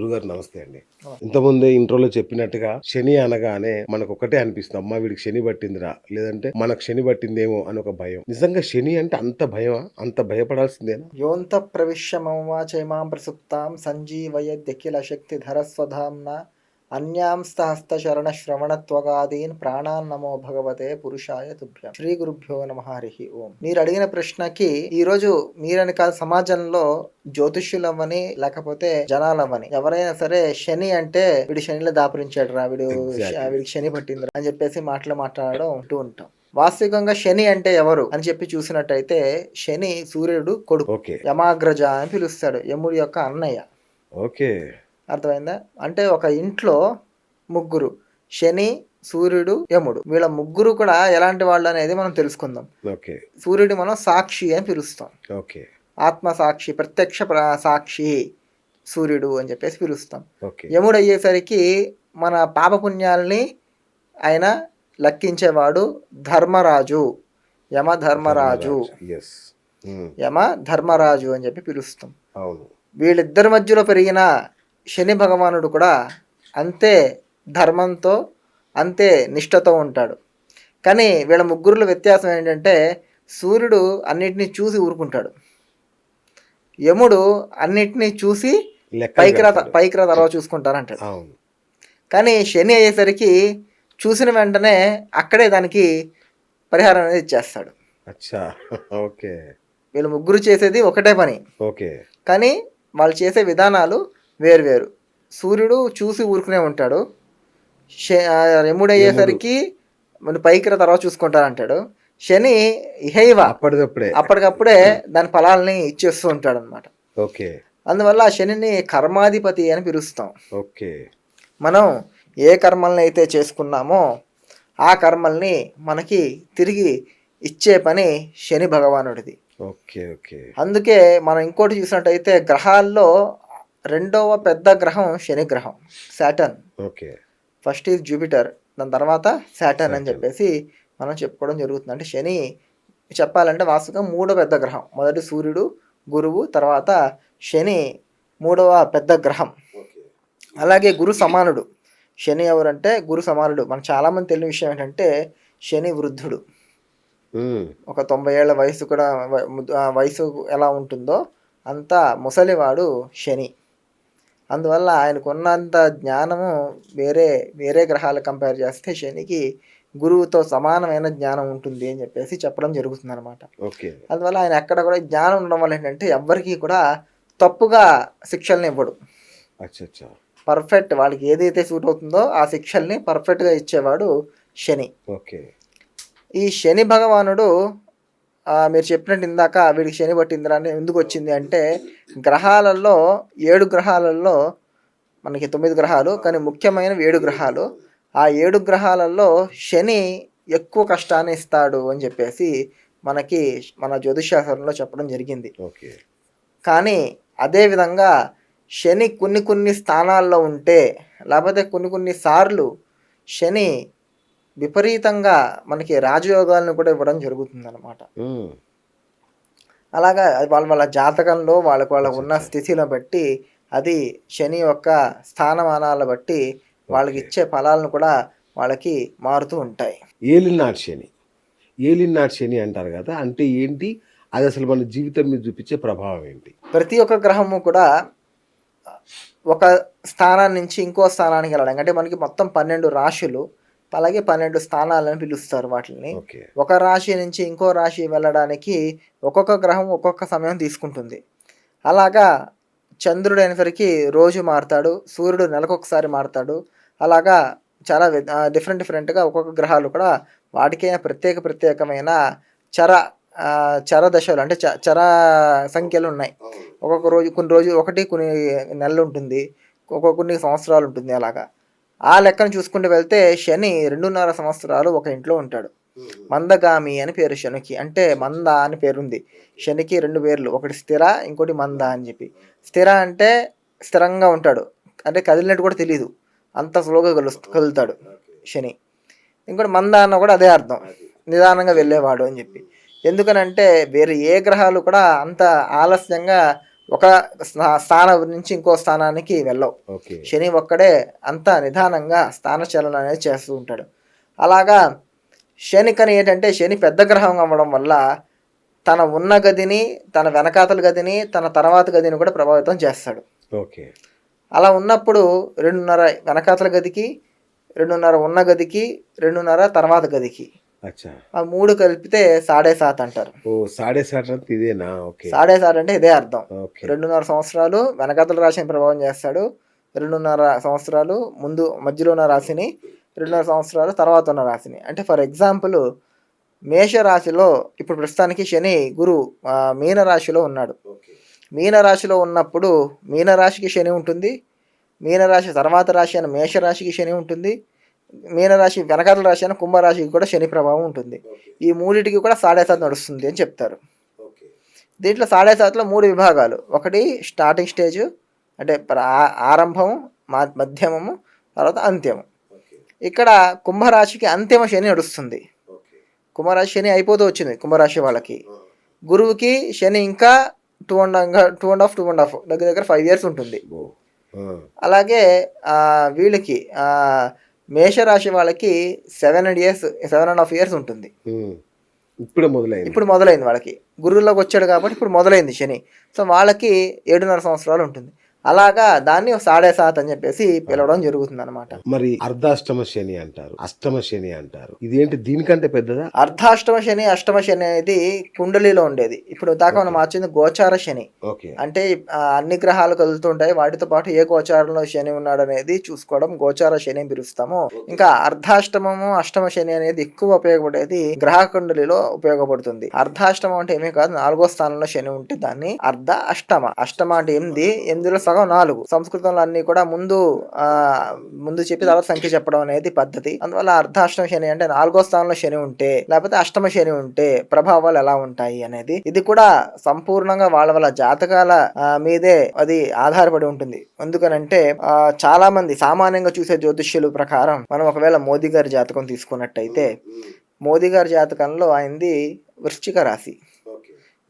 గురుగారు నమస్తే అండి. ఇంతకుముందే ఇంట్రోలో చెప్పినట్టుగా శని అనగానే మనకు ఒకటే అనిపిస్తుంది అమ్మా వీడికి శని పట్టిందిరా లేదంటే మనకు శని పట్టిందేమో అని ఒక భయం. నిజంగా శని అంటే అంత భయమా? అంత భయపడాల్సిందేనా? యోంత ప్రవిశ్య మమవాచైమాం ప్రసుప్తాం సంజీవయద్యఖిల శక్తి ధరస్వధాంన అన్యాంస్తహస్త శరణ శ్రవణత్వగాదీన్ ప్రాణాన్ నమో భగవతే పురుషాయ తుభ్యం. శ్రీ గురుభ్యో నమ హరి ఓం. మీరు అడిగిన ప్రశ్నకి ఈ రోజు మీరని కాదు సమాజంలో జ్యోతిష్యులవ్వని లేకపోతే జనాలవ్వని ఎవరైనా సరే శని అంటే వీడు శనిలో దాపురించాడు రా వీడు. వీడికి శని పట్టిందిరా అని చెప్పేసి మాటలు మాట్లాడడం ఉంటూ ఉంటాం. వాస్తవికంగా శని అంటే ఎవరు అని చెప్పి చూసినట్టయితే శని సూర్యుడు కొడుకు. యమాగ్రజ అని పిలుస్తాడు యముడి యొక్క అన్నయ్య. ఓకే. అర్థమైందా? అంటే ఒక ఇంట్లో ముగ్గురు శని సూర్యుడు యముడు. వీళ్ళ ముగ్గురు కూడా ఎలాంటి వాళ్ళు అనేది మనం తెలుసుకుందాం. ఓకే. సూర్యుడు మనం సాక్షి అని పిలుస్తాం. ఓకే. ఆత్మ సాక్షి ప్రత్యక్ష ప్ర- సాక్షి సూర్యుడు అని చెప్పేసి పిలుస్తాం. ఓకే. యముడు అయ్యేసరికి మన పాపపుణ్యాల్ని ఆయన లెక్కించేవాడు ధర్మరాజు. యమ ధర్మరాజు యమ ధర్మరాజు అని చెప్పి పిలుస్తాం. వీళ్ళిద్దరి మధ్యలో పెరిగిన శని భగవానుడు కూడా అంతే ధర్మంతో అంతే నిష్ఠతో ఉంటాడు. కానీ వీళ్ళ ముగ్గురుల వ్యత్యాసం ఏంటంటే సూర్యుడు అన్నిటినీ చూసి ఊరుకుంటాడు. యముడు అన్నిటినీ చూసి లెక్క పైకి రా పైకి రా తర్వాత చూసుకుంటారంటాడు. కానీ శని అయ్యేసరికి చూసిన వెంటనే అక్కడే దానికి పరిహారం అనేది ఇచ్చేస్తాడు. ఓకే. వీళ్ళు ముగ్గురు చేసేది ఒకటే పని. ఓకే. కానీ వాళ్ళు చేసే విధానాలు వేరువేరు సూర్యుడు చూసి ఊరుకునే ఉంటాడు. యముడు అయ్యేసరికి మన పైకి రా తర్వాత చూసుకుంటారంటాడు. శని ఇహైవ. అప్పటిదప్పుడే అప్పటికప్పుడే దాని ఫలాల్ని ఇచ్చేస్తూ ఉంటాడు అనమాట ఓకే. అందువల్ల ఆ శనిని కర్మాధిపతి అని పిలుస్తాం. ఓకే. మనం ఏ కర్మల్ని అయితే చేసుకున్నామో ఆ కర్మల్ని మనకి తిరిగి ఇచ్చే పని శని భగవానుడిది. Okay okay. అందుకే మనం ఇంకోటి చూసినట్టయితే గ్రహాల్లో రెండవ పెద్ద గ్రహం శని గ్రహం Saturn. Okay. First is Jupiter దాని తర్వాత సాటర్న్ అని. చెప్పేసి మనం చెప్పుకోవడం జరుగుతుంది. అంటే శని చెప్పాలంటే వాస్తవంగా మూడో పెద్ద గ్రహం. మొదటి సూర్యుడు గురువు తర్వాత శని మూడవ పెద్ద గ్రహం. అలాగే గురు సమానుడు. శని ఎవరంటే గురు సమానుడు. మనకు చాలామంది తెలియని విషయం ఏంటంటే శని వృద్ధుడు. ఒక తొంభై ఏళ్ళ వయసు కూడా వయసు ఎలా ఉంటుందో అంత ముసలివాడు శని. అందువల్ల ఆయనకున్నంత జ్ఞానము వేరే వేరే గ్రహాలు కంపేర్ చేస్తే శనికి గురువుతో సమానమైన జ్ఞానం ఉంటుంది అని చెప్పేసి చెప్పడం జరుగుతుంది అనమాట ఓకే. అందువల్ల ఆయన ఎక్కడ కూడా జ్ఞానం ఉండడం వల్ల ఏంటంటే ఎవ్వరికీ కూడా తప్పుగా శిక్షల్ని ఇవ్వడు. పర్ఫెక్ట్ వాళ్ళకి ఏదైతే సూట్ అవుతుందో ఆ శిక్షల్ని పర్ఫెక్ట్గా ఇచ్చేవాడు శని. ఓకే. ఈ శని భగవానుడు మీరు చెప్పినట్టు ఇందాక వీడికి శని పట్టిందిరా అని ఎందుకు వచ్చింది అంటే గ్రహాలలో ఏడు గ్రహాలలో మనకి తొమ్మిది గ్రహాలు కానీ ముఖ్యమైన ఏడు గ్రహాలు ఆ ఏడు గ్రహాలలో శని ఎక్కువ కష్టాన్ని ఇస్తాడు అని చెప్పేసి మనకి మన జ్యోతిషాస్త్రంలో చెప్పడం జరిగింది. ఓకే. కానీ అదేవిధంగా శని కొన్ని కొన్ని స్థానాల్లో ఉంటే లేకపోతే కొన్ని కొన్ని సార్లు శని విపరీతంగా మనకి రాజయోగాలను కూడా ఇవ్వడం జరుగుతుంది అనమాట ఉమ్, అలాగా అది వాళ్ళ వాళ్ళ జాతకంలో వాళ్ళకి వాళ్ళకు ఉన్న స్థితిని బట్టి అది శని యొక్క స్థానమానాల బట్టి వాళ్ళకి ఇచ్చే ఫలాలను కూడా వాళ్ళకి మారుతూ ఉంటాయి. ఏలినాటి శని. ఏలినాటి శని అంటారు కదా అంటే ఏంటి? అది అసలు మన జీవితం మీద చూపించే ప్రభావం ఏంటి? ప్రతి ఒక్క గ్రహము కూడా ఒక స్థానం నుంచి ఇంకో స్థానానికి వెళ్ళడం. అంటే మనకి మొత్తం పన్నెండు రాశులు అలాగే పన్నెండు స్థానాలను పిలుస్తారు వాటిని ఒక రాశి నుంచి ఇంకో రాశి వెళ్ళడానికి ఒక్కొక్క గ్రహం ఒక్కొక్క సమయం తీసుకుంటుంది. అలాగా చంద్రుడు అయినసరికి రోజు మారుతాడు సూర్యుడు నెలకొకసారి మారుతాడు. అలాగా చాలా డిఫరెంట్ డిఫరెంట్గా ఒక్కొక్క గ్రహాలు కూడా వాటికే ప్రత్యేక ప్రత్యేకమైన చర చర దశలు అంటే చ- చర సంఖ్యలు ఉన్నాయి. ఒక్కొక్క రోజు కొన్ని రోజు ఒకటి కొన్ని నెలలు ఉంటుంది. ఒక్కొక్క కొన్ని సంవత్సరాలు ఉంటుంది అలాగా. ఆ లెక్కను చూసుకుంటూ వెళ్తే శని రెండున్నర సంవత్సరాలు ఒక ఇంట్లో ఉంటాడు. మందగామి అని పేరు శనికి. అంటే మంద అని పేరుంది. శనికి రెండు పేర్లు. ఒకటి స్థిర ఇంకోటి మంద అని చెప్పి. స్థిర అంటే స్థిరంగా ఉంటాడు. అంటే కదిలినట్టు కూడా తెలియదు అంత స్లోగా కలు కదులుతాడు శని. ఇంకోటి మంద అన్న కూడా అదే అర్థం. నిదానంగా వెళ్ళేవాడు అని చెప్పి. ఎందుకనంటే వేరే ఏ గ్రహాలు కూడా అంత ఆలస్యంగా ఒక స్థా- స్థానం నుంచి ఇంకో స్థానానికి వెళ్ళవు. ఓకే. శని ఒక్కడే అంత నిదానంగా స్థాన చలనం అనేది చేస్తూ ఉంటాడు. అలాగా శని కని ఏంటంటే శని పెద్ద గ్రహం అవ్వడం వల్ల తన ఉన్న గదిని తన వెనకాతల గదిని తన తర్వాత గదిని కూడా ప్రభావితం చేస్తాడు. ఓకే. అలా ఉన్నప్పుడు రెండున్నర వెనకాతల గదికి రెండున్నర ఉన్న గదికి రెండున్నర తర్వాత గదికి ఆ మూడు కలిపితే సాడే సాత్ అంటారు. ఓ సాడే సాట్ అంటే ఇదేనా? ఓకే. సాడే సాత్ అంటే ఇదే అర్థం. రెండున్నర సంవత్సరాలు వెనకాతల రాశిని ప్రభావం చేస్తాడు. రెండున్నర సంవత్సరాలు ముందు మధ్యలో ఉన్న రాశిని రెండున్నర సంవత్సరాలు తర్వాత ఉన్న రాశిని. అంటే ఫర్ ఎగ్జాంపుల్ మేష రాశిలో ఇప్పుడు ప్రస్తుతానికి శని గురు మీన రాశిలో ఉన్నాడు. మీన రాశిలో ఉన్నప్పుడు మీన రాశికి శని ఉంటుంది. మీన రాశి తర్వాత రాశి అయిన మేష రాశికి శని ఉంటుంది. మీన రాశి వెనకాతల రాశి అయిన కుంభరాశికి కూడా శని ప్రభావం ఉంటుంది. ఈ మూడింటికి కూడా సాడే సాత్ నడుస్తుంది అని చెప్తారు. దీంట్లో సాడే సాత్లో మూడు విభాగాలు. ఒకటి స్టార్టింగ్ స్టేజ్ అంటే ఆరంభము మా- మధ్యమము తర్వాత అంత్యము. ఇక్కడ కుంభరాశికి అంతిమ శని నడుస్తుంది. కుంభరాశి శని అయిపోతూ వచ్చింది కుంభరాశి వాళ్ళకి. గురువుకి శని ఇంకా two and two and half two and half దగ్గర దగ్గర ఫైవ్ ఇయర్స్ ఉంటుంది. అలాగే వీళ్ళకి మేషరాశి వాళ్ళకి seven and years seven and half years ఉంటుంది. ఇప్పుడే మొదలైంది. ఇప్పుడు మొదలైంది వాళ్ళకి. గురువులోకి వచ్చాడు కాబట్టి ఇప్పుడు మొదలైంది శని. సో వాళ్ళకి ఏడున్నర సంవత్సరాలు ఉంటుంది. అలాగా దాన్ని సాడే సాత్ అని చెప్పేసి పిలవడం జరుగుతుంది అనమాట మరి అర్ధాష్టమ శని అంటారు అష్టమ శని అంటారు. ఇదేంటి దీనికంటే పెద్దదా? అర్ధాష్టమ శని అష్టమ శని అనేది కుండలిలో ఉండేది. ఇప్పుడు దాకా మనం మార్చింది గోచార శని. అంటే అన్ని గ్రహాలు కదులుతుంటాయి వాటితో పాటు ఏ గోచారంలో శని ఉన్నాడు అనేది చూసుకోవడం గోచార శని పిలుస్తాము. ఇంకా అర్ధాష్టమము అష్టమ శని అనేది ఎక్కువ ఉపయోగపడేది గ్రహ కుండలిలో ఉపయోగపడుతుంది. అర్ధాష్టమం అంటే ఏమీ కాదు నాలుగో స్థానంలో శని ఉంటే దాన్ని అర్ధ అష్టమ అష్టమ అంటే ఎనిమిది ఎనిమిదిలో సగం నాలుగు సంస్కృతంలో అన్ని కూడా ముందు ఆ ముందు చెప్పి తర్వాత సంఖ్య చెప్పడం అనేది పద్ధతి. అందువల్ల అర్ధాష్టమ శని అంటే నాలుగో స్థానంలో శని ఉంటే లేకపోతే అష్టమ శని ఉంటే ప్రభావాలు ఎలా ఉంటాయి అనేది ఇది కూడా సంపూర్ణంగా వాళ్ళ వాళ్ళ జాతకాల మీదే అది ఆధారపడి ఉంటుంది. ఎందుకనంటే ఆ, చాలా మంది సామాన్యంగా చూసే జ్యోతిష్యుల ప్రకారం మనం ఒకవేళ మోదీ గారి జాతకం తీసుకున్నట్టయితే మోదీ గారి జాతకంలో ఆయనది వృశ్చిక రాశి.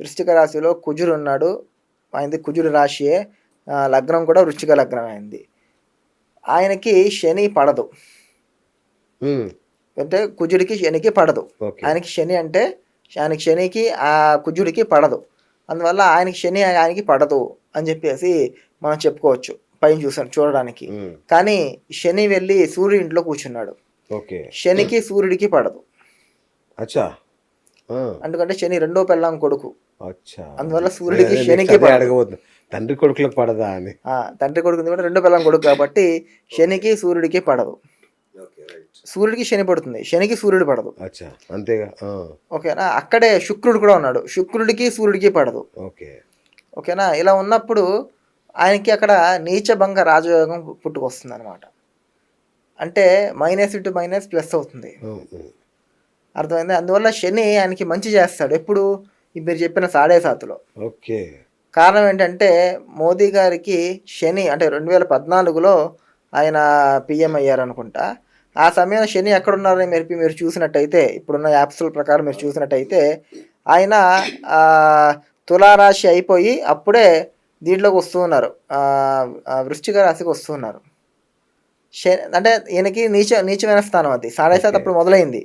వృశ్చిక రాశిలో కుజుడు ఉన్నాడు. ఆయనది కుజుడు రాశియే. లగ్నం కూడా వృశ్చిక లగ్నం అయింది. ఆయనకి శని పడదు. అంటే కుజుడికి శనికి పడదు. ఆయనకి శని అంటే ఆయనకి శనికి ఆ కుజుడికి పడదు. అందువల్ల ఆయనకి శని ఆయనకి పడదు అని చెప్పేసి మనం చెప్పుకోవచ్చు. పైన చూసాను చూడడానికి. కానీ శని వెళ్ళి సూర్యుడి ఇంట్లో కూర్చున్నాడు. ఓకే. శనికి సూర్యుడికి పడదు. అచ్చా. ఎందుకంటే శని రెండో పెళ్ళాం కొడుకు. అచ్చా. అందువల్ల సూర్యుడికి శనికి. అడగబోతున్నా. తండ్రి కొడుకులకు పడదా అని. తండ్రి కొడుకు కూడా రెండో పెళ్ళాం కొడుకు కాబట్టి శనికి సూర్యుడికి పడదు. సూర్యుడికి శని పడుతుంది. శనికి సూర్యుడు పడదు. అచ్చా అంతేగా? ఓకేనా? అక్కడే శుక్రుడు కూడా ఉన్నాడు. శుక్రుడికి సూర్యుడికి పడదు. ఓకే. ఓకేనా? ఇలా ఉన్నప్పుడు ఆయనకి అక్కడ నీచభంగ రాజయోగం పుట్టుకొస్తుంది అనమాట అంటే మైనస్ ఇంటూ మైనస్ ప్లస్ అవుతుంది. అర్థమైంది? అందువల్ల శని ఆయనకి మంచి చేస్తాడు. ఎప్పుడు? మీరు చెప్పిన సాడే సాతులో ఓకే. కారణం ఏంటంటే మోదీ గారికి శని అంటే రెండు వేల పద్నాలుగులో ఆయన పిఎం అయ్యారు అనుకుంటా ఆ సమయంలో శని ఎక్కడున్నారని మీరు మీరు చూసినట్టయితే ఇప్పుడున్న యాప్స్ల ప్రకారం మీరు చూసినట్టయితే ఆయన తులారాశి అయిపోయి అప్పుడే దీంట్లోకి వస్తూ ఉన్నారు. వృశ్చిక రాశికి వస్తూ ఉన్నారు. అంటే ఈయనకి నీచ నీచమైన స్థానం అది. సాడే సాత్ అప్పుడు మొదలైంది.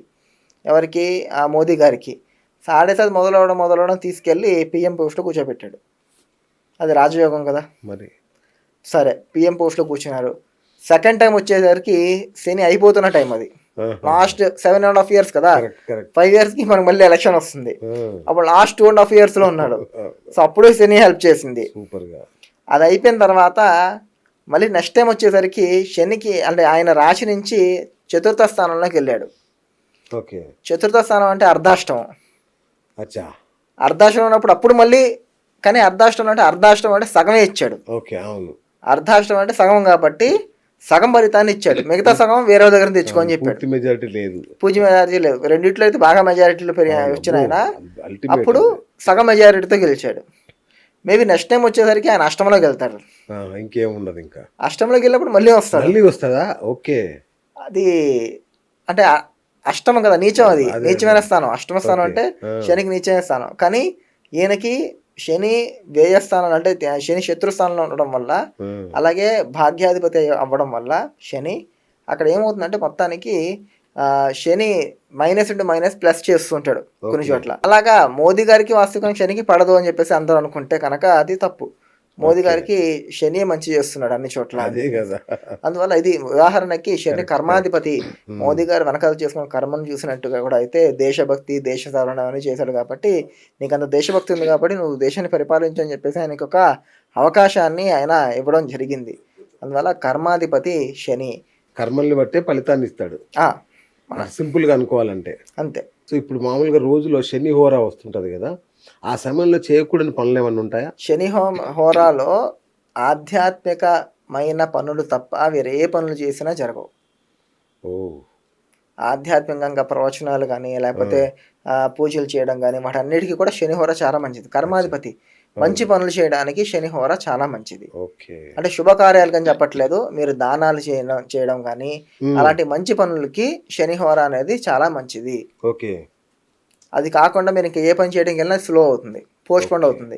ఎవరికి? ఆ మోదీ గారికి. సాడే సాత్ మొదలవడం మొదలవడం తీసుకెళ్ళి పిఎం పోస్ట్లో కూర్చోబెట్టాడు. అది రాజయోగం కదా. మరి. సరే పిఎం పోస్ట్లో కూర్చున్నారు. సెకండ్ టైం వచ్చేసరికి శని అయిపోతున్న టైం అది. Last seven and half years కదా. ఫైవ్ ఇయర్స్కి మనకు మళ్ళీ ఎలక్షన్ వస్తుంది. అప్పుడు లాస్ట్ టూ అండ్ హాఫ్ ఇయర్స్లో ఉన్నాడు. సో అప్పుడు శని హెల్ప్ చేసింది. సూపర్గా అది అయిపోయిన తర్వాత మళ్ళీ నెక్స్ట్ టైం వచ్చేసరికి శనికి అంటే ఆయన రాశి నుంచి చతుర్థ స్థానంలోకి వెళ్ళాడు. ఓకే. చతుర్థ స్థానం అంటే అర్ధాష్టమం. అచ్చా. అర్ధాష్టమం ఉన్నప్పుడు అప్పుడు మళ్ళీ కానీ అర్ధాష్టమం అంటే అర్ధాష్టమం అంటే సగమే ఇచ్చాడు. ఓకే అవును. అర్ధాష్టమం అంటే సగం కాబట్టి సగం ఫలితాన్ని ఇచ్చాడు. మిగతా సగం వేరే దగ్గర తెచ్చుకొని చెప్పాడు. మెజారిటీ లేదు. పూజ మెజారిటీ లేదు. రెండిట్లో అయితే బాగా మెజారిటీలో పెరిగి వచ్చిన ఆయన. అప్పుడు సగం మెజారిటీతో గెలిచాడు. మేబీ నెక్స్ట్ టైం వచ్చేసరికి ఆయన అష్టంలోకి వెళ్తాడు. ఇంకేం ఉండదు ఇంకా. అష్టంలోకి వెళ్ళినప్పుడు మళ్ళీ వస్తాడు. మళ్ళీ వస్తుందా ఓకే. అది అంటే అష్టమం కదా నీచం అది. నీచమైన స్థానం. అష్టమ స్థానం. అంటే. శనికి నీచమైన స్థానం. కానీ ఈయనకి శని వ్యయస్థానం అంటే శని శత్రుస్థానంలో ఉండడం వల్ల. అలాగే భాగ్యాధిపతి అవ్వడం వల్ల శని అక్కడ ఏమవుతుందంటే మొత్తానికి ఆ, Shani minus into minus plus చేస్తుంటాడు కొన్ని. చోట్ల అలాగా మోదీ గారికి వాస్తవికం శనికి పడదు అని చెప్పేసి అందరూ అనుకుంటే కనుక అది తప్పు మోదీ. గారికి శని మంచి చేస్తున్నాడు అన్ని చోట్ల. అదే కదా. అందువల్ల ఇది ఉదాహరణకి శని కర్మాధిపతి. Hmm. మోదీ గారు వెనకాల చేసుకున్న కర్మను చూసినట్టుగా కూడా అయితే దేశభక్తి దేశ సవరణ అని చేశాడు కాబట్టి నీకు అంత దేశభక్తి ఉంది కాబట్టి నువ్వు దేశాన్ని పరిపాలించు అని చెప్పేసి ఆయనకి ఒక అవకాశాన్ని ఆయన ఇవ్వడం జరిగింది. అందువల్ల కర్మాధిపతి శని. కర్మల్ని బట్టే ఫలితాన్ని ఇస్తాడు. ఆ, సింపుల్గా అనుకోవాలంటే. అంతే. సో ఇప్పుడు మామూలుగా రోజులో శని హోరా వస్తుంటది కదా. ఆ సమయంలో చేయకూడని పనులు ఏమన్నా ఉంటాయా? శని హోమ హోరాలో ఆధ్యాత్మికమైన పనులు తప్ప వేరే ఏ పనులు చేసినా జరగవు. ఓ. ఆధ్యాత్మికంగా ప్రవచనాలు కానీ లేకపోతే పూజలు చేయడం కానీ వాటన్నిటికీ కూడా శనిహోర చాలా మంచిది. కర్మాధిపతి మంచి పనులు చేయడానికి శనిహోర చాలా మంచిది. అంటే శుభకార్యాలు కానీ చెప్పట్లేదు మీరు దానాలు చేయడం చేయడం కానీ. అలాంటి మంచి పనులకి శనిహోర అనేది చాలా మంచిది. ఓకే. అది కాకుండా మీరు ఇంకా ఏ పని చేయడానికి వెళ్ళినా స్లో అవుతుంది పోస్ట్ పోన్ అవుతుంది.